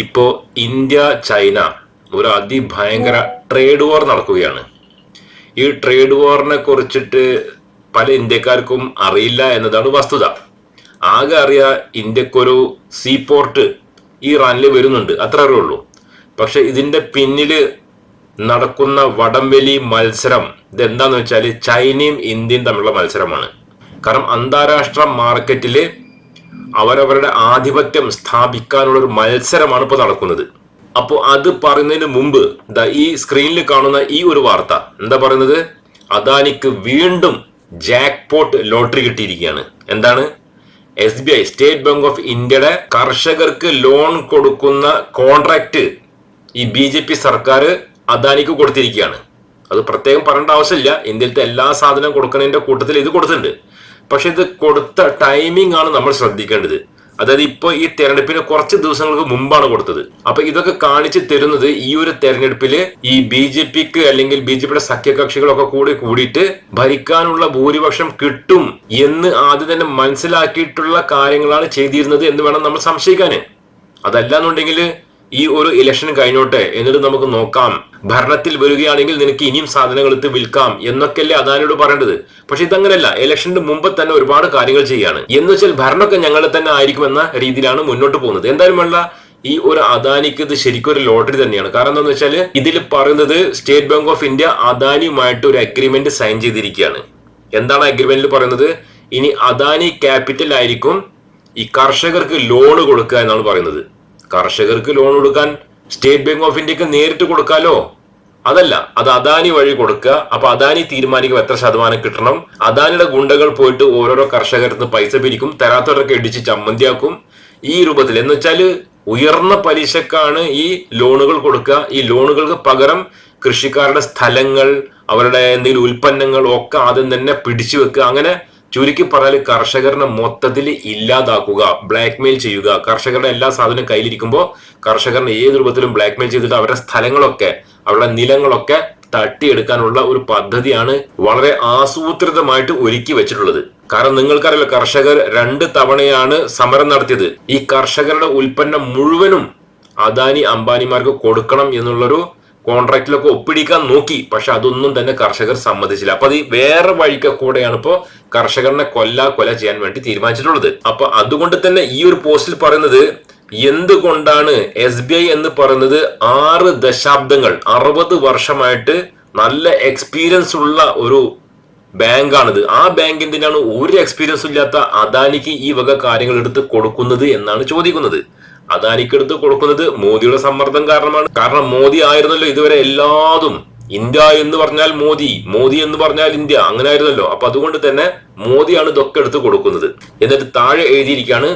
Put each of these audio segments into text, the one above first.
ഇപ്പോ India China ഒരു അതിഭയങ്കര trade വാർ നടക്കുകയാണ്. ഈ ട്രേഡ് വാറിനെ കുറിച്ചിട്ട് പല ഇന്ത്യക്കാർക്കും അറിയില്ല എന്നതാണ് വസ്തുത. ആകെ അറിയാ ഇന്ത്യക്കൊരു സീ പോർട്ട് റണ്ണിൽ വരുന്നുണ്ട് അത്ര അറിയുള്ളൂ പക്ഷെ ഇതിന്റെ പിന്നിൽ നടക്കുന്ന വടംവലി മത്സരം ഇതെന്താന്ന് വെച്ചാൽ ചൈനയും ഇന്ത്യയും തമ്മിലുള്ള മത്സരമാണ്. കാരണം അന്താരാഷ്ട്ര മാർക്കറ്റിൽ അവരവരുടെ ആധിപത്യം സ്ഥാപിക്കാനുള്ള ഒരു മത്സരമാണ് ഇപ്പോൾ നടക്കുന്നത്. അപ്പോൾ അത് പറയുന്നതിന് മുമ്പ് ഈ സ്ക്രീനിൽ കാണുന്ന ഈ ഒരു വാർത്ത. എന്താ പറയുന്നത്? അദാനിക്ക് വീണ്ടും ജാക്ക് പോട്ട് ലോട്ടറി കിട്ടിയിരിക്കുകയാണ്. എന്താണ്? S B I state bank of ഇന്ത്യയുടെ കർഷകർക്ക് ലോൺ കൊടുക്കുന്ന കോൺട്രാക്ട് ഈ ബി ജെ പി സർക്കാർ അദാനിക്ക് കൊടുത്തിരിക്കുകയാണ്. അത് പ്രത്യേകം പറയേണ്ട ആവശ്യമില്ല. ഇന്ത്യയിലത്തെ എല്ലാ സാധനവും കൊടുക്കുന്നതിന്റെ കൂട്ടത്തിൽ ഇത് കൊടുത്തിട്ടുണ്ട്. പക്ഷെ ഇത് കൊടുത്ത ടൈമിംഗ് ആണ് നമ്മൾ ശ്രദ്ധിക്കേണ്ടത്. അതായത് ഇപ്പൊ ഈ തെരഞ്ഞെടുപ്പിന് കുറച്ച് ദിവസങ്ങൾക്ക് മുമ്പാണ് കൊടുത്തത്. അപ്പൊ ഇതൊക്കെ കാണിച്ചു തരുന്നത് ഈ ഒരു തെരഞ്ഞെടുപ്പിൽ ഈ ബി ജെ പിക്ക് അല്ലെങ്കിൽ ബി ജെ പിയുടെ സഖ്യകക്ഷികളൊക്കെ കൂടി കൂടിയിട്ട് ഭരിക്കാനുള്ള ഭൂരിപക്ഷം കിട്ടും എന്ന് ആദ്യം തന്നെ മനസ്സിലാക്കിയിട്ടുള്ള കാര്യങ്ങളാണ് ചെയ്തിരുന്നത് എന്ന് വേണം നമ്മൾ സംശയിക്കാന്. അതല്ലാന്നുണ്ടെങ്കിൽ ഈ ഒരു ഇലക്ഷൻ കഴിഞ്ഞോട്ടെ എന്നിട്ട് നമുക്ക് നോക്കാം. ഭരണത്തിൽ വരികയാണെങ്കിൽ നിനക്ക് ഇനിയും സാധനങ്ങൾ എടുത്ത് വിൽക്കാം എന്നൊക്കെയല്ലേ അദാനിയോട് പറയേണ്ടത്. പക്ഷെ ഇതങ്ങനെയല്ല ഇലക്ഷന്റെ മുമ്പ് തന്നെ ഒരുപാട് കാര്യങ്ങൾ ചെയ്യാണ്. എന്ന് വെച്ചാൽ ഭരണമൊക്കെ ഞങ്ങളെ തന്നെ ആയിരിക്കും എന്ന രീതിയിലാണ് മുന്നോട്ട് പോകുന്നത്. എന്തായാലും വേണ്ട ഈ ഒരു അദാനിക്ക് ഇത് ശരിക്കും ഒരു ലോട്ടറി തന്നെയാണ്. കാരണം എന്താണെന്ന് വെച്ചാൽ ഇതിൽ പറയുന്നത് സ്റ്റേറ്റ് ബാങ്ക് ഓഫ് ഇന്ത്യ അദാനിയുമായിട്ട് ഒരു അഗ്രിമെന്റ് സൈൻ ചെയ്തിരിക്കുകയാണ്. എന്താണ് അഗ്രിമെന്റിൽ പറയുന്നത്? ഇനി അദാനി ക്യാപിറ്റൽ ആയിരിക്കും ഈ കർഷകർക്ക് ലോണ് കൊടുക്കുക എന്നാണ് പറയുന്നത്. കർഷകർക്ക് ലോൺ കൊടുക്കാൻ സ്റ്റേറ്റ് ബാങ്ക് ഓഫ് ഇന്ത്യയ്ക്ക് നേരിട്ട് കൊടുക്കാലോ? അതല്ല അത് അദാനി വഴി കൊടുക്കുക. അപ്പൊ അദാനി തീരുമാനിക്കും എത്ര ശതമാനം കിട്ടണം. അദാനിയുടെ ഗുണ്ടകൾ പോയിട്ട് ഓരോരോ കർഷകർക്ക് പൈസ പിരിക്കും. തരാത്തവരൊക്കെ ഇടിച്ച് ചമ്മന്തിയാക്കും. ഈ രൂപത്തിൽ എന്ന് വെച്ചാൽ ഉയർന്ന പലിശക്കാണ് ഈ ലോണുകൾ കൊടുക്കുക. ഈ ലോണുകൾക്ക് പകരം കൃഷിക്കാരുടെ സ്ഥലങ്ങൾ അവരുടെ എന്തെങ്കിലും ഉൽപ്പന്നങ്ങൾ ഒക്കെ ആദ്യം തന്നെ പിടിച്ചു വെക്കുക. അങ്ങനെ ചുരുക്കി പറഞ്ഞാൽ കർഷകരനെ മൊത്തത്തിൽ ഇല്ലാതാക്കുക ബ്ലാക്ക് മെയിൽ ചെയ്യുക. കർഷകരുടെ എല്ലാ സാധനവും കയ്യിലിരിക്കുമ്പോൾ കർഷകരനെ ഏത് രൂപത്തിലും ബ്ലാക്ക് മെയിൽ ചെയ്തിട്ട് അവരുടെ സ്ഥലങ്ങളൊക്കെ അവരുടെ നിലങ്ങളൊക്കെ തട്ടിയെടുക്കാനുള്ള ഒരു പദ്ധതിയാണ് വളരെ ആസൂത്രിതമായിട്ട് ഒരുക്കി വെച്ചിട്ടുള്ളത്. കാരണം നിങ്ങൾക്കറിയാലോ കർഷകർ രണ്ട് തവണയാണ് സമരം നടത്തിയത്. ഈ കർഷകരുടെ ഉൽപ്പന്നം മുഴുവനും അദാനി അംബാനിമാർക്ക് കൊടുക്കണം എന്നുള്ളൊരു കോൺട്രാക്റ്റിലൊക്കെ ഒപ്പിടിക്കാൻ നോക്കി. പക്ഷെ അതൊന്നും തന്നെ കർഷകർ സമ്മതിച്ചില്ല. അപ്പൊ അത് ഈ വേറെ വഴിക്ക് കൂടെയാണ് ഇപ്പോൾ കർഷകരനെ കൊല്ല കൊല ചെയ്യാൻ വേണ്ടി തീരുമാനിച്ചിട്ടുള്ളത്. അപ്പൊ അതുകൊണ്ട് തന്നെ ഈ ഒരു പോസ്റ്റിൽ പറയുന്നത് എന്തുകൊണ്ടാണ് എസ് ബി ഐ എന്ന് പറയുന്നത് ആറ് ദശാബ്ദങ്ങൾ അറുപത് വർഷമായിട്ട് നല്ല എക്സ്പീരിയൻസ് ഉള്ള ഒരു ബാങ്കാണിത്. ആ ബാങ്ക് എന്തിനാണ് ഒരു എക്സ്പീരിയൻസ് ഇല്ലാത്ത അദാനിക്ക് ഈ വക കാര്യങ്ങൾ എടുത്ത് കൊടുക്കുന്നത് എന്നാണ് ചോദിക്കുന്നത്. അദാനിക്ക് എടുത്ത് കൊടുക്കുന്നത് മോദിയുടെ സമ്മർദ്ദം കാരണമാണ്. കാരണം മോദി ആയിരുന്നല്ലോ ഇതുവരെ എല്ലാതും. ഇന്ത്യ എന്ന് പറഞ്ഞാൽ മോദി മോദി എന്ന് പറഞ്ഞാൽ ഇന്ത്യ അങ്ങനെ ആയിരുന്നല്ലോ. അപ്പൊ അതുകൊണ്ട് തന്നെ മോദിയാണ് ഇതൊക്കെ എടുത്ത് കൊടുക്കുന്നത്. എന്നിട്ട് താഴെ എഴുതിയിരിക്കുകയാണ്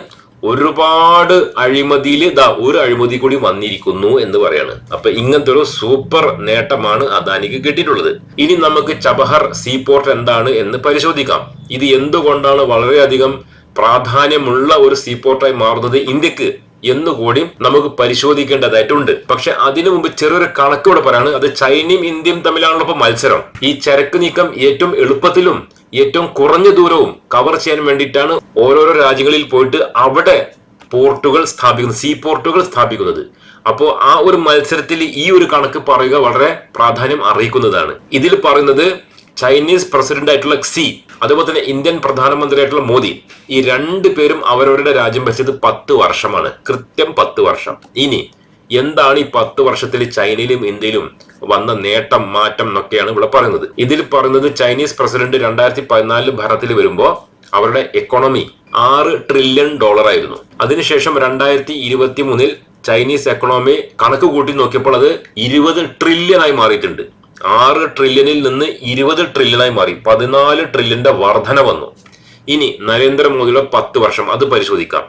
ഒരുപാട് അഴിമതിയിൽ ഇതാ ഒരു അഴിമതി കൂടി വന്നിരിക്കുന്നു എന്ന് പറയാണ്. അപ്പൊ ഇങ്ങനത്തെ ഒരു സൂപ്പർ നേട്ടമാണ് അദാനിക്ക് കിട്ടിയിട്ടുള്ളത്. ഇനി നമുക്ക് ചബഹർ സീ സീപോർട്ട് എന്താണ് എന്ന് പരിശോധിക്കാം. ഇത് എന്തുകൊണ്ടാണ് വളരെയധികം പ്രാധാന്യമുള്ള ഒരു സീ സീപോർട്ടായി മാറുന്നത് ഇന്ത്യയ്ക്ക്? എന്നുകൂടി നമുക്ക് പരിശോധിക്കേണ്ടതായിട്ടുണ്ട്. പക്ഷെ അതിനു മുമ്പ് ചെറിയൊരു കണക്കോടെ പറയാണ് അത് ചൈനയും ഇന്ത്യയും തമ്മിലാണല്ലോ ഇപ്പൊ മത്സരം. ഈ ചരക്ക് നീക്കം ഏറ്റവും എളുപ്പത്തിലും ഏറ്റവും കുറഞ്ഞ ദൂരവും കവർ ചെയ്യാൻ വേണ്ടിയിട്ടാണ് ഓരോരോ രാജ്യങ്ങളിൽ പോയിട്ട് അവിടെ പോർട്ടുകൾ സ്ഥാപിക്കുന്നത് സീ പോർട്ടുകൾ സ്ഥാപിക്കുന്നത്. അപ്പോൾ ആ ഒരു മത്സരത്തിൽ ഈ ഒരു കണക്ക് പറയുക വളരെ പ്രാധാന്യം അറിയിക്കുന്നതാണ് ഇതിൽ പറയുന്നത് ചൈനീസ് പ്രസിഡന്റ് ആയിട്ടുള്ള സി അതുപോലെ തന്നെ ഇന്ത്യൻ പ്രധാനമന്ത്രിയായിട്ടുള്ള മോദി ഈ രണ്ടു പേരും അവരവരുടെ രാജ്യം ഭരിച്ചത് പത്ത് വർഷമാണ്. കൃത്യം പത്ത് വർഷം. ഇനി എന്താണ് ഈ പത്ത് വർഷത്തിൽ ചൈനയിലും ഇന്ത്യയിലും വന്ന നേട്ടം മാറ്റം എന്നൊക്കെയാണ് ഇവിടെ പറയുന്നത്. ഇതിൽ പറയുന്നത് ചൈനീസ് പ്രസിഡന്റ് രണ്ടായിരത്തി പതിനാലിൽ ഭരണത്തിൽ വരുമ്പോൾ അവരുടെ എക്കോണമി ആറ് ട്രില്യൺ ഡോളർ ആയിരുന്നു. അതിനുശേഷം രണ്ടായിരത്തി ഇരുപത്തി മൂന്നിൽ ചൈനീസ് എക്കണോമി കണക്ക് കൂട്ടി നോക്കിയപ്പോൾ അത് ഇരുപത് ട്രില്യൺ ആയി മാറിയിട്ടുണ്ട്. ആറ് ട്രില്യണിൽ നിന്ന് ഇരുപത് ട്രില്യണായി മാറി. പതിനാല് ട്രില്യന്റെ വർധന വന്നു. ഇനി നരേന്ദ്രമോദിയുടെ പത്ത് വർഷം അത് പരിശോധിക്കാം.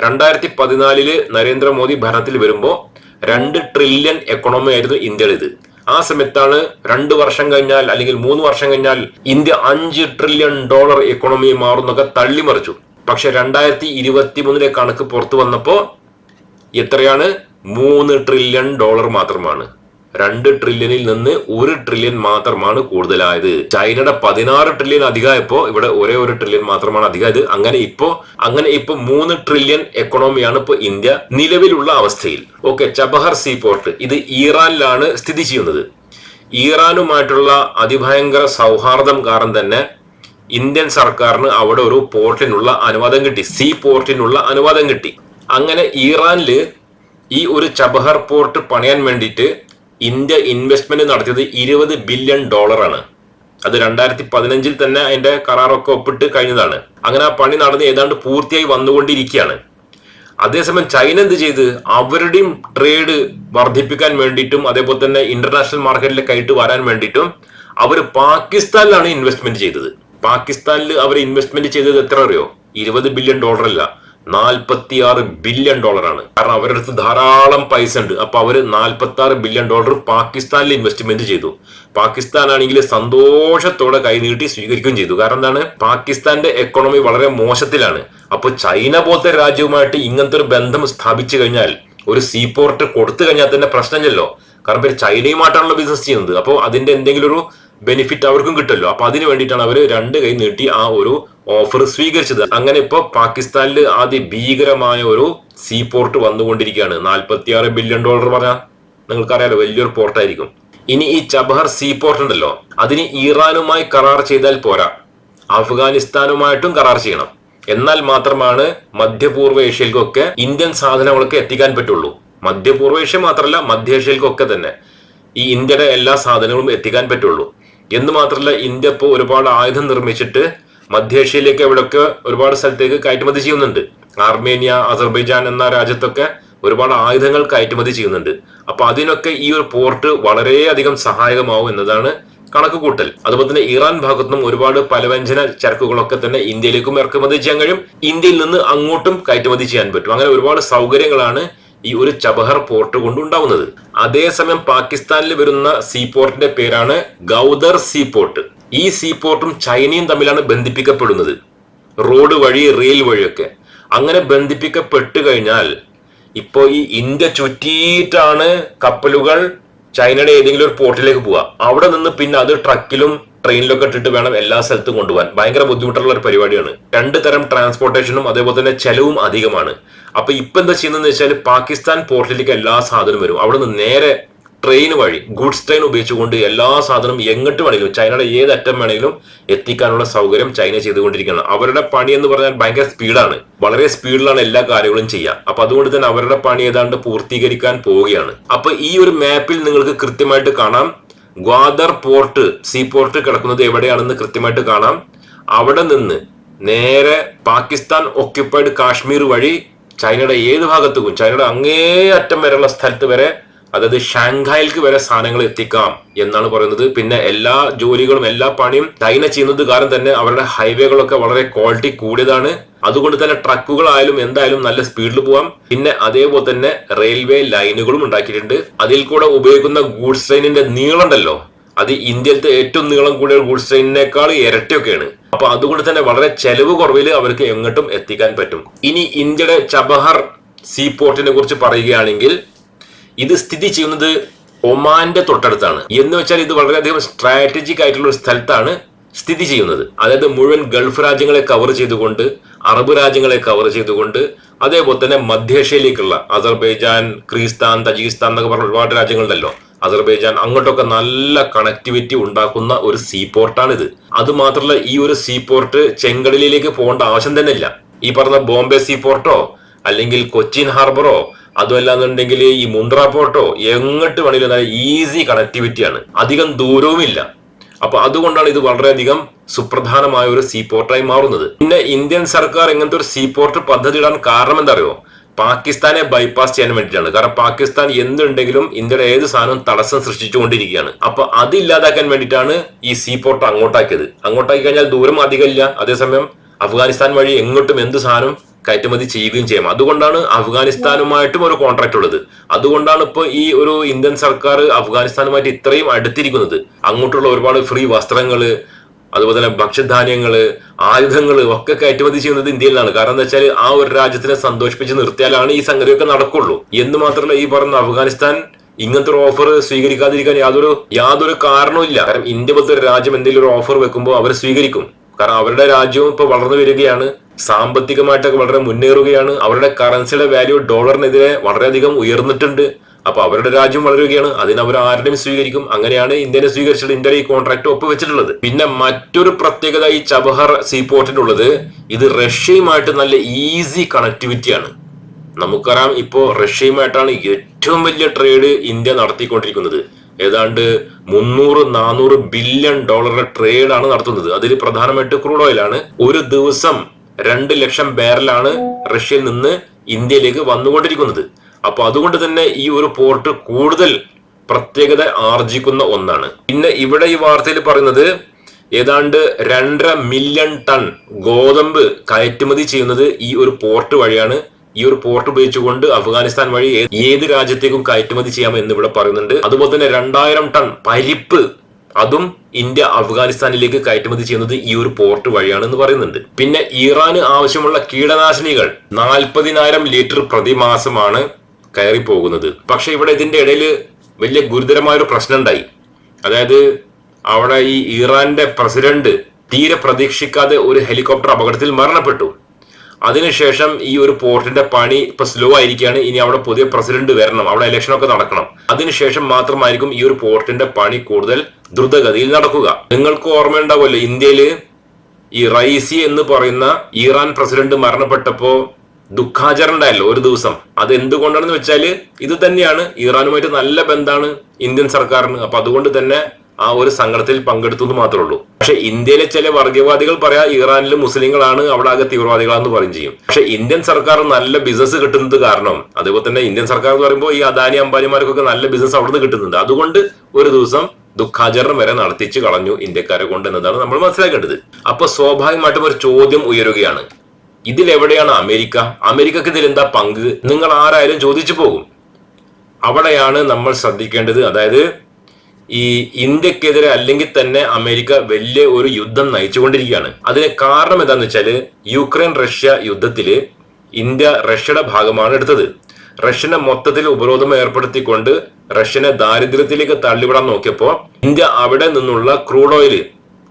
രണ്ടായിരത്തി പതിനാലിൽ നരേന്ദ്രമോദി ഭരണത്തിൽ വരുമ്പോൾ രണ്ട് ട്രില്യൺ എക്കണോമി ആയിരുന്നു ഇന്ത്യയുടേത്. ആ സമയത്താണ് രണ്ട് വർഷം കഴിഞ്ഞാൽ അല്ലെങ്കിൽ മൂന്ന് വർഷം കഴിഞ്ഞാൽ ഇന്ത്യ അഞ്ച് ട്രില്യൺ ഡോളർ എക്കണോമി മാറുന്നൊക്കെ തള്ളിമറിച്ചു. പക്ഷെ രണ്ടായിരത്തി ഇരുപത്തി മൂന്നിലെ കണക്ക് പുറത്തു വന്നപ്പോൾ എത്രയാണ്? മൂന്ന് ട്രില്യൺ ഡോളർ മാത്രമാണ്. രണ്ട് ട്രില്യണിൽ നിന്ന് ഒരു ട്രില്യൺ മാത്രമാണ് കൂടുതലായത്. ചൈനയുടെ പതിനാറ് ട്രില്യൺ അധികമായപ്പോ ഇവിടെ ഒരേ ഒരു ട്രില്യൺ മാത്രമാണ് അധികമായത്. അങ്ങനെ ഇപ്പോ അങ്ങനെ ഇപ്പോ മൂന്ന് ട്രില്യൺ എക്കണോമിയാണ് ഇപ്പോ ഇന്ത്യ നിലവിലുള്ള അവസ്ഥയിൽ. ഓക്കെ ചബഹർ സീ പോർട്ട് ഇത് ഇറാനിലാണ് സ്ഥിതി ചെയ്യുന്നത്. ഇറാനുമായിട്ടുള്ള അതിഭയങ്കര സൗഹാർദ്ദം കാരണം തന്നെ ഇന്ത്യൻ സർക്കാരിന് അവിടെ ഒരു പോർട്ടിനുള്ള അനുവാദം കിട്ടി. സീ പോർട്ടിനുള്ള അനുവാദം കിട്ടി. അങ്ങനെ ഇറാനിൽ ഈ ഒരു ചബഹർ പോർട്ട് പണിയാൻ വേണ്ടിയിട്ട് ഇന്ത്യ ഇൻവെസ്റ്റ്മെന്റ് നടത്തിയത് ഇരുപത് ബില്യൺ ഡോളറാണ് അത് രണ്ടായിരത്തി പതിനഞ്ചിൽ തന്നെ അതിന്റെ കരാറൊക്കെ ഒപ്പിട്ട് കഴിഞ്ഞതാണ്. അങ്ങനെ ആ പണി നടന്ന് ഏതാണ്ട് പൂർത്തിയായി വന്നുകൊണ്ടിരിക്കുകയാണ്. അതേസമയം ചൈന എന്ത് ചെയ്ത്? അവരുടെയും ട്രേഡ് വർദ്ധിപ്പിക്കാൻ വേണ്ടിയിട്ടും അതേപോലെ തന്നെ ഇന്റർനാഷണൽ മാർക്കറ്റിലേക്ക് ആയിട്ട് വരാൻ വേണ്ടിയിട്ടും അവർ പാകിസ്ഥാനിലാണ് ഇൻവെസ്റ്റ്മെന്റ് ചെയ്തത്. പാകിസ്ഥാനിൽ അവർ ഇൻവെസ്റ്റ്മെന്റ് ചെയ്തത് എത്ര അറിയോ? ഇരുപത് ബില്യൺ ഡോളർ അല്ല. നാൽപ്പത്തി ആറ് ബില്യൺ ഡോളറാണ്. കാരണം അവരുടെ അടുത്ത് ധാരാളം പൈസ ഉണ്ട്. അപ്പൊ അവർ നാൽപ്പത്തി ആറ് ബില്യൺ ഡോളർ പാകിസ്ഥാനിൽ ഇൻവെസ്റ്റ്മെന്റ് ചെയ്തു. പാകിസ്ഥാൻ ആണെങ്കിൽ സന്തോഷത്തോടെ കൈനീട്ടി സ്വീകരിക്കുകയും ചെയ്തു. കാരണം എന്താണ്? പാകിസ്ഥാന്റെ എക്കോണമി വളരെ മോശത്തിലാണ്. അപ്പൊ ചൈന പോലത്തെ രാജ്യവുമായിട്ട് ഇങ്ങനത്തെ ഒരു ബന്ധം സ്ഥാപിച്ചു കഴിഞ്ഞാൽ ഒരു സീ പോർട്ട് കൊടുത്തു കഴിഞ്ഞാൽ തന്നെ പ്രശ്നമില്ലല്ലോ. കാരണം പേര് ചൈനയുമായിട്ടാണല്ലോ ബിസിനസ് ചെയ്യുന്നത്. അപ്പോൾ അതിന്റെ എന്തെങ്കിലും ഒരു ബെനിഫിറ്റ് അവർക്കും കിട്ടുമല്ലോ അപ്പൊ അതിന് വേണ്ടിയിട്ടാണ് അവർ രണ്ട് കൈ നീട്ടി ആ ഒരു ഓഫർ സ്വീകരിച്ചത്. അങ്ങനെ ഇപ്പൊ പാകിസ്ഥാനിൽ ആദ്യ ഭീകരമായ ഒരു സീ പോർട്ട് വന്നുകൊണ്ടിരിക്കുകയാണ്. നാൽപ്പത്തിയാറ് ബില്യൺ ഡോളർ പറഞ്ഞാൽ നിങ്ങൾക്കറിയാലോ വലിയൊരു പോർട്ടായിരിക്കും ഇനി ഈ ചബഹർ സീ പോർട്ട് ഉണ്ടല്ലോ അതിന് ഇറാനുമായി കരാർ ചെയ്താൽ പോരാ. അഫ്ഗാനിസ്ഥാനുമായിട്ടും കരാർ ചെയ്യണം. എന്നാൽ മാത്രമാണ് മധ്യപൂർവ ഏഷ്യയിലേക്കൊക്കെ ഇന്ത്യൻ സാധനങ്ങളൊക്കെ എത്തിക്കാൻ പറ്റുള്ളൂ. മധ്യപൂർവ ഏഷ്യ മാത്രമല്ല മധ്യേഷ്യയിലേക്കൊക്കെ തന്നെ ഈ ഇന്ത്യയുടെ എല്ലാ സാധനങ്ങളും എത്തിക്കാൻ പറ്റുള്ളൂ. എന്ന് മാത്രമല്ല ഇന്ത്യ ഇപ്പോൾ ഒരുപാട് ആയുധം നിർമ്മിച്ചിട്ട് മധ്യേഷ്യയിലേക്ക് ഇവിടൊക്കെ ഒരുപാട് സ്ഥലത്തേക്ക് കയറ്റുമതി ചെയ്യുന്നുണ്ട്. ആർമേനിയ അസർബൈജാൻ എന്ന രാജ്യത്തൊക്കെ ഒരുപാട് ആയുധങ്ങൾ കയറ്റുമതി ചെയ്യുന്നുണ്ട്. അപ്പൊ അതിനൊക്കെ ഈ ഒരു പോർട്ട് വളരെയധികം സഹായകമാവും എന്നതാണ് കണക്ക് കൂട്ടൽ അതുപോലെ തന്നെ ഇറാൻ ഭാഗത്തും ഒരുപാട് പലവ്യഞ്ജന ചരക്കുകളൊക്കെ തന്നെ ഇന്ത്യയിലേക്കും ഇറക്കുമതി ചെയ്യാൻ കഴിയും. ഇന്ത്യയിൽ നിന്ന് അങ്ങോട്ടും കയറ്റുമതി ചെയ്യാൻ പറ്റും. അങ്ങനെ ഒരുപാട് സൗകര്യങ്ങളാണ് ഈ ഒരു ചബഹർ പോർട്ട് കൊണ്ട് ഉണ്ടാവുന്നത്. അതേസമയം പാകിസ്ഥാനിൽ വരുന്ന സീ പോർട്ടിന്റെ പേരാണ് ഗൗദർ സീ പോർട്ട്. ഈ സീ പോർട്ടും ചൈനയും തമ്മിലാണ് ബന്ധിപ്പിക്കപ്പെടുന്നത്. റോഡ് വഴി റെയിൽ വഴിയൊക്കെ. അങ്ങനെ ബന്ധിപ്പിക്കപ്പെട്ടു കഴിഞ്ഞാൽ ഇപ്പോൾ ഈ ഇന്ത്യ ചുറ്റിയിട്ടാണ് കപ്പലുകൾ ചൈനയുടെ ഏതെങ്കിലും ഒരു പോർട്ടിലേക്ക് പോവുക. അവിടെ നിന്ന് പിന്നെ അത് ട്രക്കിലും ട്രെയിനിലൊക്കെ ഇട്ടിട്ട് വേണം എല്ലാ സ്ഥലത്തും കൊണ്ടുപോകാൻ. ഭയങ്കര ബുദ്ധിമുട്ടുള്ള ഒരു പരിപാടിയാണ്. രണ്ട് തരം ട്രാൻസ്പോർട്ടേഷനും അതേപോലെ തന്നെ ചെലവും അധികമാണ്. അപ്പൊ ഇപ്പൊ എന്താ ചെയ്യുന്നതെന്ന് വെച്ചാൽ പാകിസ്ഥാൻ പോർട്ടിലേക്ക് എല്ലാ സാധനവും വരും. അവിടെ നിന്ന് നേരെ ട്രെയിൻ വഴി ഗുഡ്സ് ട്രെയിൻ ഉപയോഗിച്ചുകൊണ്ട് എല്ലാ സാധനവും എങ്ങോട്ട് വേണമെങ്കിലും ചൈനയുടെ ഏത് അറ്റം വേണമെങ്കിലും എത്തിക്കാനുള്ള സൗകര്യം ചൈന ചെയ്തുകൊണ്ടിരിക്കുകയാണ്. അവരുടെ പണി എന്ന് പറഞ്ഞാൽ ഭയങ്കര സ്പീഡാണ് വളരെ സ്പീഡിലാണ് എല്ലാ കാര്യങ്ങളും ചെയ്യുക. അപ്പൊ അതുകൊണ്ട് തന്നെ അവരുടെ പണി ഏതാണ്ട് പൂർത്തീകരിക്കാൻ പോവുകയാണ്. അപ്പൊ ഈ ഒരു മാപ്പിൽ നിങ്ങൾക്ക് കൃത്യമായിട്ട് കാണാം. ഗ്വാദർ പോർട്ട് സീ പോർട്ട് കിടക്കുന്നത് എവിടെയാണെന്ന് കൃത്യമായിട്ട് കാണാം. അവിടെ നിന്ന് നേരെ പാകിസ്ഥാൻ ഒക്യുപ്പൈഡ് കാശ്മീർ വഴി ചൈനയുടെ ഏത് ഭാഗത്തേക്കും ചൈനയുടെ അങ്ങേ അറ്റം വരെയുള്ള സ്ഥലത്ത് വരെ അതായത് ഷാങ്ഹായിൽക്ക് വരെ സാധനങ്ങൾ എത്തിക്കാം എന്നാണ് പറയുന്നത്. പിന്നെ എല്ലാ ജോലികളും എല്ലാ പണിയും ചൈന ചെയ്യുന്നത് കാരണം തന്നെ അവരുടെ ഹൈവേകളൊക്കെ വളരെ ക്വാളിറ്റി കൂടിയതാണ്. അതുകൊണ്ട് തന്നെ ട്രക്കുകളായാലും എന്തായാലും നല്ല സ്പീഡിൽ പോവാം. പിന്നെ അതേപോലെ തന്നെ റെയിൽവേ ലൈനുകളും ഉണ്ടാക്കിയിട്ടുണ്ട്. അതിൽ കൂടെ ഉപയോഗിക്കുന്ന ഗൂഡ്സ് ട്രെയിനിന്റെ നീളം ഉണ്ടല്ലോ അത് ഇന്ത്യയിലത്തെ ഏറ്റവും നീളം കൂടിയ ഗൂഡ്സ് ട്രെയിനിനേക്കാൾ ഇരട്ടിയൊക്കെയാണ്. അപ്പൊ അതുകൊണ്ട് തന്നെ വളരെ ചെലവ് കുറവിൽ അവർക്ക് എങ്ങോട്ടും എത്തിക്കാൻ പറ്റും. ഇനി ഇന്ത്യയുടെ ചബഹർ സീ പോർട്ടിനെ കുറിച്ച് പറയുകയാണെങ്കിൽ ഇത് സ്ഥിതി ചെയ്യുന്നത് ഒമാന്റെ തൊട്ടടുത്താണ്. എന്ന് വെച്ചാൽ ഇത് വളരെയധികം സ്ട്രാറ്റജിക് ആയിട്ടുള്ള ഒരു സ്ഥലത്താണ് സ്ഥിതി ചെയ്യുന്നത്. അതായത് മുഴുവൻ ഗൾഫ് രാജ്യങ്ങളെ കവർ ചെയ്തുകൊണ്ട് അറബ് രാജ്യങ്ങളെ കവർ ചെയ്തുകൊണ്ട് അതേപോലെ തന്നെ മധ്യേഷ്യയിലേക്കുള്ള അസർബൈജാൻ ക്രീസ്താൻ തജിക്കിസ്ഥാൻ എന്നൊക്കെ പറഞ്ഞ ഒരുപാട് രാജ്യങ്ങളുണ്ടല്ലോ. അസർബൈജാൻ അങ്ങോട്ടൊക്കെ നല്ല കണക്ടിവിറ്റി ഉണ്ടാക്കുന്ന ഒരു സീ ഇത്. അത് മാത്രമല്ല ഈ ഒരു സീപോർട്ട് ചെങ്കടലിലേക്ക് പോകേണ്ട ആവശ്യം തന്നെ ഇല്ല ഈ പറഞ്ഞ ബോംബെ സീപോർട്ടോ അല്ലെങ്കിൽ കൊച്ചിൻ ഹാർബറോ അതുമല്ലാന്നുണ്ടെങ്കിൽ ഈ മുണ്ട്ര പോർട്ടോ എങ്ങോട്ട് വേണമെങ്കിലും ഈസി കണക്ടിവിറ്റിയാണ് അധികം ദൂരവുമില്ല. അപ്പൊ അതുകൊണ്ടാണ് ഇത് വളരെയധികം സുപ്രധാനമായ ഒരു സീ പോർട്ടായി മാറുന്നത്. പിന്നെ ഇന്ത്യൻ സർക്കാർ ഇങ്ങനത്തെ ഒരു സീ പോർട്ട് പദ്ധതി ഇടാൻ കാരണം എന്താ അറിയോ പാകിസ്ഥാനെ ബൈപ്പാസ് ചെയ്യാൻ വേണ്ടിയിട്ടാണ്. കാരണം പാകിസ്ഥാൻ എന്തുണ്ടെങ്കിലും ഇന്ത്യയുടെ ഏത് സാധനവും തടസ്സം സൃഷ്ടിച്ചുകൊണ്ടിരിക്കുകയാണ്. അപ്പൊ അത് ഇല്ലാതാക്കാൻ വേണ്ടിയിട്ടാണ് ഈ സീ പോർട്ട് അങ്ങോട്ടാക്കിയത്. അങ്ങോട്ടാക്കി കഴിഞ്ഞാൽ ദൂരം അധികമില്ല. അതേസമയം അഫ്ഗാനിസ്ഥാൻ വഴി എങ്ങോട്ടും എന്ത് സാധനം കയറ്റുമതി ചെയ്യുകയും ചെയ്യാം. അതുകൊണ്ടാണ് അഫ്ഗാനിസ്ഥാനുമായിട്ടും ഒരു കോൺട്രാക്ട് ഉള്ളത്. അതുകൊണ്ടാണ് ഇപ്പോൾ ഈ ഒരു ഇന്ത്യൻ സർക്കാർ അഫ്ഗാനിസ്ഥാനുമായിട്ട് ഇത്രയും അടുത്തിരിക്കുന്നത്. അങ്ങോട്ടുള്ള ഒരുപാട് ഫ്രീ വസ്ത്രങ്ങൾ അതുപോലെ തന്നെ ഭക്ഷ്യധാന്യങ്ങൾ ആയുധങ്ങൾ ഒക്കെ കയറ്റുമതി ചെയ്യുന്നത് ഇന്ത്യയിലാണ്. കാരണം എന്താ വെച്ചാൽ ആ ഒരു രാജ്യത്തിനെ സന്തോഷിപ്പിച്ച് നിർത്തിയാലാണ് ഈ സംഗതിയൊക്കെ നടക്കുള്ളൂ. എന്ന് മാത്രമല്ല ഈ പറഞ്ഞ അഫ്ഗാനിസ്ഥാൻ ഇങ്ങനത്തെ ഒരു ഓഫർ സ്വീകരിക്കാതിരിക്കാൻ യാതൊരു യാതൊരു കാരണവും ഇല്ല കാരണം ഇന്ത്യ പോലത്തെ ഒരു രാജ്യം എന്തെങ്കിലും ഒരു ഓഫർ വെക്കുമ്പോൾ അവർ സ്വീകരിക്കും. കാരണം അവരുടെ രാജ്യവും ഇപ്പൊ വളർന്നു വരികയാണ്. സാമ്പത്തികമായിട്ടൊക്കെ വളരെ മുന്നേറുകയാണ്. അവരുടെ കറൻസിയുടെ വാല്യൂ ഡോളറിനെതിരെ വളരെയധികം ഉയർന്നിട്ടുണ്ട്. അപ്പൊ അവരുടെ രാജ്യം വളരുകയാണ്. അതിന് അവർ ആരുടെയും സ്വീകരിക്കും. അങ്ങനെയാണ് ഇന്ത്യനെ സ്വീകരിച്ചിട്ട് ഇന്ത്യയുടെ ഈ കോൺട്രാക്ട് ഒപ്പുവെച്ചിട്ടുള്ളത്. പിന്നെ മറ്റൊരു പ്രത്യേകത ഈ ചബഹർ സീപോർട്ടിനുള്ളത് ഇത് റഷ്യയുമായിട്ട് നല്ല ഈസി കണക്ടിവിറ്റിയാണ് നമുക്കറിയാം ഇപ്പോ റഷ്യയുമായിട്ടാണ് ഏറ്റവും വലിയ ട്രേഡ് ഇന്ത്യ നടത്തിക്കൊണ്ടിരിക്കുന്നത്. ഏതാണ്ട് മുന്നൂറ് നാനൂറ് ബില്യൺ ഡോളറുടെ ട്രേഡാണ് നടത്തുന്നത്. അതിൽ പ്രധാനമായിട്ട് ക്രൂഡ് ഓയിലാണ് ഒരു ദിവസം രണ്ട് ലക്ഷം ബാരലാണ് റഷ്യയിൽ നിന്ന് ഇന്ത്യയിലേക്ക് വന്നുകൊണ്ടിരിക്കുന്നത്. അപ്പൊ അതുകൊണ്ട് തന്നെ ഈ ഒരു പോർട്ട് കൂടുതൽ പ്രത്യേകത ആർജിക്കുന്ന ഒന്നാണ്. പിന്നെ ഇവിടെ ഈ വാർത്തയിൽ പറയുന്നത് ഏതാണ്ട് രണ്ടര മില്യൺ ടൺ ഗോതമ്പ് കയറ്റുമതി ചെയ്യുന്നത് ഈ ഒരു പോർട്ട് വഴിയാണ്. ഈ ഒരു പോർട്ട് ഉപയോഗിച്ചുകൊണ്ട് അഫ്ഗാനിസ്ഥാൻ വഴി ഏത് രാജ്യത്തേക്കും കയറ്റുമതി ചെയ്യാം എന്ന് ഇവിടെ പറയുന്നുണ്ട്. അതുപോലെ തന്നെ രണ്ടായിരം ടൺ പരിപ്പ് അതും ഇന്ത്യ അഫ്ഗാനിസ്ഥാനിലേക്ക് കയറ്റുമതി ചെയ്യുന്നത് ഈ ഒരു പോർട്ട് വഴിയാണെന്ന് പറയുന്നുണ്ട്. പിന്നെ ഇറാന് ആവശ്യമുള്ള കീടനാശിനികൾ നാൽപ്പതിനായിരം ലിറ്റർ പ്രതിമാസമാണ് കയറി പോകുന്നത് പക്ഷെ ഇവിടെ ഇതിന്റെ ഇടയിൽ വലിയ ഗുരുതരമായ ഒരു പ്രശ്നം ഉണ്ടായി അതായത് അവിടെ ഈ ഇറാന്റെ പ്രസിഡന്റ് തീരെ പ്രതീക്ഷിക്കാതെ ഒരു ഹെലികോപ്റ്റർ അപകടത്തിൽ മരണപ്പെട്ടു. അതിനുശേഷം ഈ ഒരു പോർട്ടിന്റെ പണി ഇപ്പൊ സ്ലോ ആയിരിക്കുകയാണ്. ഇനി അവിടെ പുതിയ പ്രസിഡന്റ് വരണം. അവിടെ ഇലക്ഷൻ ഒക്കെ നടക്കണം. അതിനുശേഷം മാത്രമായിരിക്കും ഈ ഒരു പോർട്ടിന്റെ പണി കൂടുതൽ ദ്രുതഗതിയിൽ നടക്കുക. നിങ്ങൾക്ക് ഓർമ്മയുണ്ടാവുമല്ലോ ഇന്ത്യയിൽ ഈ റൈസി എന്ന് പറയുന്ന ഇറാൻ പ്രസിഡന്റ് മരണപ്പെട്ടപ്പോ ദുഃഖാചരണം ഉണ്ടായല്ലോ ഒരു ദിവസം. അത് എന്തുകൊണ്ടാണെന്ന് വെച്ചാൽ ഇത് തന്നെയാണ് ഇറാനുമായിട്ട് നല്ല ബന്ധമാണ് ഇന്ത്യൻ സർക്കാരിന്. അപ്പൊ അതുകൊണ്ട് തന്നെ ആ ഒരു സങ്കടത്തിൽ പങ്കെടുത്തു എന്ന് മാത്രമേ ഉള്ളൂ. പക്ഷെ ഇന്ത്യയിലെ ചില വർഗീയവാദികൾ പറയാ ഇറാനിലെ മുസ്ലിങ്ങളാണ് അവിടെ ആകെ തീവ്രവാദികളാന്ന് പറയും ചെയ്യും. പക്ഷെ ഇന്ത്യൻ സർക്കാർ നല്ല ബിസിനസ് കിട്ടുന്നത് കാരണം അതുപോലെ തന്നെ ഇന്ത്യൻ സർക്കാർ എന്ന് പറയുമ്പോൾ ഈ അദാനി അംബാനിമാർക്കൊക്കെ നല്ല ബിസിനസ് അവിടുന്ന് കിട്ടുന്നുണ്ട്. അതുകൊണ്ട് ഒരു ദിവസം ദുഃഖാചരണം വരെ നടത്തിച്ചു കളഞ്ഞു ഇന്ത്യക്കാരെ കൊണ്ട് എന്നതാണ് നമ്മൾ മനസ്സിലാക്കേണ്ടത്. അപ്പൊ സ്വാഭാവികമായിട്ടും ഒരു ചോദ്യം ഉയരുകയാണ്. ഇതിലെവിടെയാണ് അമേരിക്ക? അമേരിക്കക്ക് ഇതിൽ എന്താ പങ്ക്? നിങ്ങൾ ആരായാലും ചോദിച്ചു പോകും. അവിടെയാണ് നമ്മൾ ശ്രദ്ധിക്കേണ്ടത്. അതായത് ഈ ഇന്ത്യക്കെതിരെ അല്ലെങ്കിൽ തന്നെ അമേരിക്ക വലിയ ഒരു യുദ്ധം നയിച്ചുകൊണ്ടിരിക്കുകയാണ്. അതിന് കാരണം എന്താണെന്ന് വെച്ചാൽ യുക്രൈൻ റഷ്യ യുദ്ധത്തിൽ ഇന്ത്യ റഷ്യയുടെ ഭാഗമാണ് എടുത്തത്. റഷ്യനെ മൊത്തത്തിൽ ഉപരോധം ഏർപ്പെടുത്തിക്കൊണ്ട് റഷ്യനെ ദാരിദ്ര്യത്തിലേക്ക് തള്ളിവിടാൻ നോക്കിയപ്പോ ഇന്ത്യ അവിടെ നിന്നുള്ള ക്രൂഡ് ഓയിൽ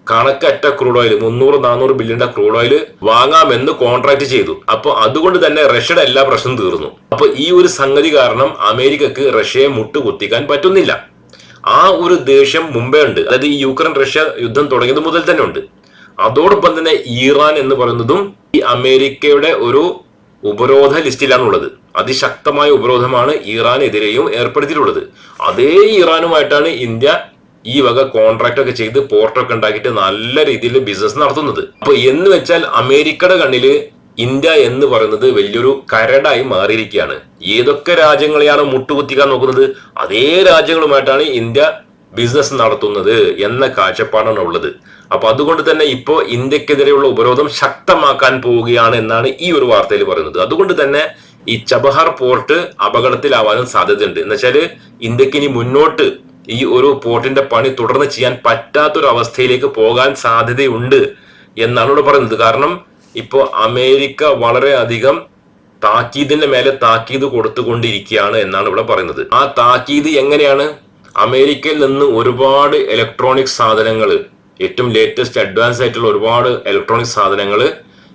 കണക്കറ്റ ക്രൂഡ് ഓയിൽ മുന്നൂറ് നാനൂറ് ബില്യന്റെ ക്രൂഡ് ഓയിൽ വാങ്ങാമെന്ന് കോൺട്രാക്ട് ചെയ്തു. അപ്പൊ അതുകൊണ്ട് തന്നെ റഷ്യയുടെ എല്ലാ പ്രശ്നം തീർന്നു. അപ്പൊ ഈ ഒരു സംഗതി കാരണം അമേരിക്കക്ക് റഷ്യയെ മുട്ടുകുത്തിക്കാൻ പറ്റുന്നില്ല. ആ ഒരു ദേഷ്യം മുമ്പേ ഉണ്ട്. അതായത് ഈ യുക്രൈൻ റഷ്യ യുദ്ധം തുടങ്ങിയത് മുതൽ തന്നെ ഉണ്ട്. അതോടൊപ്പം തന്നെ ഇറാൻ എന്ന് പറയുന്നതും ഈ അമേരിക്കയുടെ ഒരു ഉപരോധ ലിസ്റ്റിലാണുള്ളത് അതിശക്തമായ ഉപരോധമാണ് ഇറാനെതിരെയും ഏർപ്പെടുത്തിയിട്ടുള്ളത്. അതേ ഇറാനുമായിട്ടാണ് ഇന്ത്യ ഈ വക കോൺട്രാക്ട് ഒക്കെ ചെയ്ത് പോർട്ടൊക്കെ ഉണ്ടാക്കിയിട്ട് നല്ല രീതിയിൽ ബിസിനസ് നടത്തുന്നത്. അപ്പൊ എന്ന് വെച്ചാൽ അമേരിക്കയുടെ കണ്ണിൽ ഇന്ത്യ എന്ന് പറയുന്നത് വലിയൊരു കരടായി മാറിയിരിക്കുകയാണ്. ഏതൊക്കെ രാജ്യങ്ങളെയാണ് മുട്ടുകുത്തിക്കാൻ നോക്കുന്നത്? അതേ രാജ്യങ്ങളുമായിട്ടാണ് ഇന്ത്യ ബിസിനസ് നടത്തുന്നത് എന്ന കാഴ്ചപ്പാടാണ് ഉള്ളത്. അപ്പൊ അതുകൊണ്ട് തന്നെ ഇപ്പോ ഇന്ത്യക്കെതിരെയുള്ള ഉപരോധം ശക്തമാക്കാൻ പോവുകയാണ് എന്നാണ് ഈ ഒരു വാർത്തയിൽ പറയുന്നത്. അതുകൊണ്ട് തന്നെ ഈ ചബഹാർ പോർട്ട് അപകടത്തിലാവാനും സാധ്യതയുണ്ട്. എന്ന് വെച്ചാൽ ഇന്ത്യയ്ക്ക് ഇനി മുന്നോട്ട് ഈ ഒരു പോർട്ടിന്റെ പണി തുടർന്ന് ചെയ്യാൻ പറ്റാത്തൊരു അവസ്ഥയിലേക്ക് പോകാൻ സാധ്യതയുണ്ട് എന്നാണ് ഇവിടെ പറയുന്നത്. കാരണം ഇപ്പോ അമേരിക്ക വളരെയധികം താക്കീതിന്റെ മേലെ താക്കീത് കൊടുത്തുകൊണ്ടിരിക്കുകയാണ് എന്നാണ് ഇവിടെ പറയുന്നത്. ആ താക്കീത് എങ്ങനെയാണ്? അമേരിക്കയിൽ നിന്ന് ഒരുപാട് ഇലക്ട്രോണിക് സാധനങ്ങൾ ഏറ്റവും ലേറ്റസ്റ്റ് അഡ്വാൻസ് ആയിട്ടുള്ള ഒരുപാട് ഇലക്ട്രോണിക് സാധനങ്ങൾ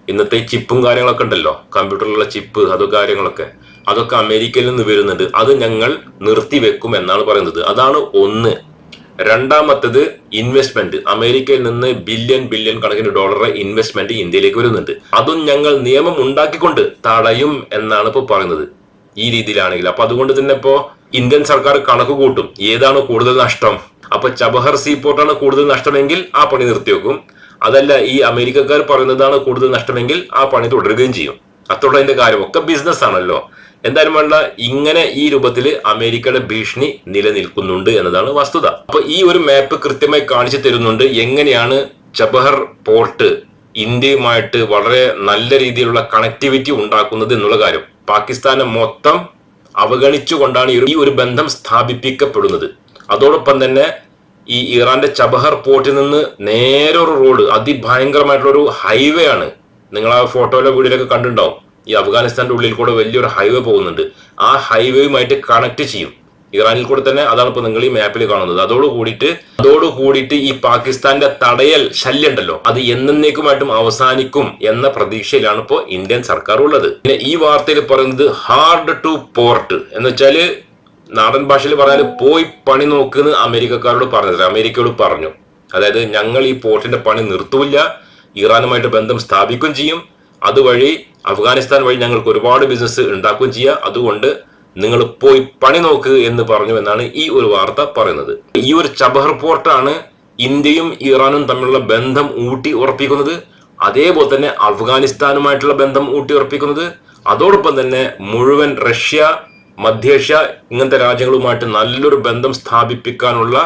ഇന്നത്തെ ചിപ്പും കാര്യങ്ങളൊക്കെ ഉണ്ടല്ലോ. കമ്പ്യൂട്ടറിലുള്ള ചിപ്പ് അത് കാര്യങ്ങളൊക്കെ. അതൊക്കെ അമേരിക്കയിൽ നിന്ന് വരുന്നുണ്ട്. അത് ഞങ്ങൾ നിർത്തിവെക്കും എന്നാണ് പറയുന്നത്. അതാണ് ഒന്ന്. രണ്ടാമത്തത് ഇൻവെസ്റ്റ്മെന്റ് അമേരിക്കയിൽ നിന്ന് ബില്യൺ ബില്യൺ കണക്കിന് ഡോളർ ഇൻവെസ്റ്റ്മെന്റ് ഇന്ത്യയിലേക്ക് വരുന്നുണ്ട്. അതും ഞങ്ങൾ നിയമം ഉണ്ടാക്കിക്കൊണ്ട് തടയും എന്നാണ് ഇപ്പോൾ പറയുന്നത്. ഈ രീതിയിലാണെങ്കിൽ. അപ്പൊ അതുകൊണ്ട് തന്നെ ഇപ്പോ ഇന്ത്യൻ സർക്കാർ കണക്ക് കൂട്ടും. ഏതാണ് കൂടുതൽ നഷ്ടം? അപ്പൊ ചബഹർ സീ സീപോർട്ടാണ് കൂടുതൽ നഷ്ടമെങ്കിൽ ആ പണി നിർത്തിവെക്കും. അതല്ല ഈ അമേരിക്കക്കാർ പറയുന്നതാണ് കൂടുതൽ നഷ്ടമെങ്കിൽ ആ പണി തുടരുകയും ചെയ്യും. അത്തോടെ അതിന്റെ കാര്യം ഒക്കെ ബിസിനസ് ആണല്ലോ. എന്തായാലും വേണ്ട ഇങ്ങനെ ഈ രൂപത്തിൽ അമേരിക്കയുടെ ഭീഷണി നിലനിൽക്കുന്നുണ്ട് എന്നതാണ് വസ്തുത. അപ്പൊ ഈ ഒരു മാപ്പ് കൃത്യമായി കാണിച്ചു തരുന്നുണ്ട് എങ്ങനെയാണ് ചബഹർ പോർട്ട് ഇന്ത്യയുമായിട്ട് വളരെ നല്ല രീതിയിലുള്ള കണക്ടിവിറ്റി ഉണ്ടാക്കുന്നത് എന്നുള്ള കാര്യം. പാകിസ്ഥാനെ മൊത്തം അവഗണിച്ചുകൊണ്ടാണ് ഈ ഒരു- ബന്ധം സ്ഥാപിപ്പിക്കപ്പെടുന്നത്. അതോടൊപ്പം തന്നെ ഈ ഇറാന്റെ ചബഹർ പോർട്ടിൽ നിന്ന് നേരെ ഒരു റോഡ് അതിഭയങ്കരമായിട്ടുള്ള ഒരു ഹൈവേ ആണ്. നിങ്ങൾ ആ ഫോട്ടോയിലോ വീഡിയോയിലൊക്കെ കണ്ടിട്ടുണ്ടാവും. ഈ അഫ്ഗാനിസ്ഥാന്റെ ഉള്ളിൽ കൂടെ വലിയൊരു ഹൈവേ പോകുന്നുണ്ട്. ആ ഹൈവേയുമായിട്ട് കണക്ട് ചെയ്യും. ഇറാനിൽ കൂടെ തന്നെ അതാണ് ഇപ്പൊ നിങ്ങൾ ഈ മാപ്പിൽ കാണുന്നത്. അതോട് കൂടിയിട്ട് അതോട് കൂടിയിട്ട് ഈ പാകിസ്ഥാന്റെ തടയൽ ശല്യം ഉണ്ടല്ലോ അത് എന്നേക്കുമായിട്ടും അവസാനിക്കും എന്ന പ്രതീക്ഷയിലാണ് ഇപ്പോൾ ഇന്ത്യൻ സർക്കാർ ഉള്ളത്. പിന്നെ ഈ വാർത്തയിൽ പറയുന്നത് ഹാർഡ് ടു പോർട്ട് എന്ന് വെച്ചാൽ നാടൻ ഭാഷയിൽ പറഞ്ഞാൽ പോയി പണി നോക്കുന്ന അമേരിക്കക്കാരോട് പറഞ്ഞത്. അമേരിക്കയോട് പറഞ്ഞു. അതായത് ഞങ്ങൾ ഈ പോർട്ടിന്റെ പണി നിർത്തൂല്ല ഇറാനുമായിട്ട് ബന്ധം സ്ഥാപിക്കുകയും ചെയ്യും. അതുവഴി അഫ്ഗാനിസ്ഥാൻ വഴി ഞങ്ങൾക്ക് ഒരുപാട് ബിസിനസ് ഉണ്ടാക്കുകയും ചെയ്യാം. അതുകൊണ്ട് നിങ്ങൾ പോയി പണി നോക്ക് എന്ന് പറഞ്ഞു എന്നാണ് ഈ ഒരു വാർത്ത പറയുന്നത്. ഈ ഒരു ചബഹർ പോർട്ടാണ് ഇന്ത്യയും ഇറാനും തമ്മിലുള്ള ബന്ധം ഊട്ടി ഉറപ്പിക്കുന്നത്. അതേപോലെ തന്നെ അഫ്ഗാനിസ്ഥാനുമായിട്ടുള്ള ബന്ധം ഊട്ടി ഉറപ്പിക്കുന്നത്. അതോടൊപ്പം തന്നെ മുഴുവൻ റഷ്യ മധ്യേഷ്യ ഇങ്ങനത്തെ രാജ്യങ്ങളുമായിട്ട് നല്ലൊരു ബന്ധം സ്ഥാപിപ്പിക്കാനുള്ള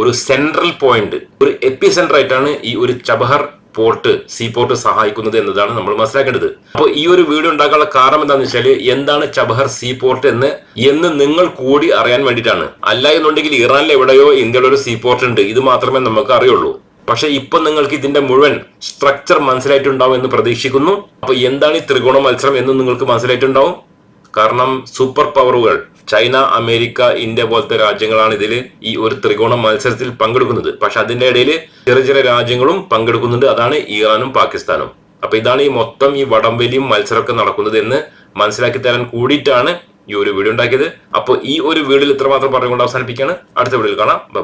ഒരു സെൻട്രൽ പോയിന്റ് ഒരു എപ്പി സെന്റർ ആയിട്ടാണ് ഈ ഒരു ചബഹർ പോർട്ട് സീ പോർട്ട് സഹായിക്കുന്നത് എന്നതാണ് നമ്മൾ മനസ്സിലാക്കേണ്ടത്. അപ്പോൾ ഈ ഒരു വീഡിയോ ഉണ്ടാക്കാനുള്ള കാരണം എന്താണെന്ന് വെച്ചാൽ എന്താണ് ചബഹർ സീ പോർട്ട് എന്ന് എന്ന് നിങ്ങൾ കൂടി അറിയാൻ വേണ്ടിയിട്ടാണ്. അല്ല എന്നുണ്ടെങ്കിൽ ഇറാനിൽ എവിടെയോ ഇന്ത്യയുടെ ഒരു സീ പോർട്ട് ഉണ്ട്. ഇത് മാത്രമേ നമുക്ക് അറിയുള്ളൂ. പക്ഷെ ഇപ്പൊ നിങ്ങൾക്ക് ഇതിന്റെ മുഴുവൻ സ്ട്രക്ചർ മനസ്സിലായിട്ടുണ്ടാവും എന്ന് പ്രതീക്ഷിക്കുന്നു. അപ്പൊ എന്താണ് ഈ ത്രികോണ മത്സരം എന്ന് നിങ്ങൾക്ക് മനസ്സിലായിട്ടുണ്ടാവും? കാരണം സൂപ്പർ പവറുകൾ ചൈന അമേരിക്ക ഇന്ത്യ പോലത്തെ രാജ്യങ്ങളാണ് ഇതിൽ ഈ ഒരു ത്രികോണ മത്സരത്തിൽ പങ്കെടുക്കുന്നത്. പക്ഷെ അതിന്റെ ഇടയിൽ ചെറിയ ചെറിയ രാജ്യങ്ങളും പങ്കെടുക്കുന്നുണ്ട്. അതാണ് ഇറാനും പാകിസ്ഥാനും. അപ്പൊ ഇതാണ് ഈ മൊത്തം ഈ വടംവലിയും മത്സരമൊക്കെ നടക്കുന്നത് എന്ന് മനസ്സിലാക്കി തരാൻ കൂടിയിട്ടാണ് ഈ ഒരു വീഡിയോ ഉണ്ടാക്കിയത്. അപ്പോൾ ഈ ഒരു വീഡിയോയിൽ ഇത്രമാത്രം പറഞ്ഞുകൊണ്ട് അവസാനിപ്പിക്കുകയാണ്. അടുത്ത വീഡിയോയിൽ കാണാം. ബൈ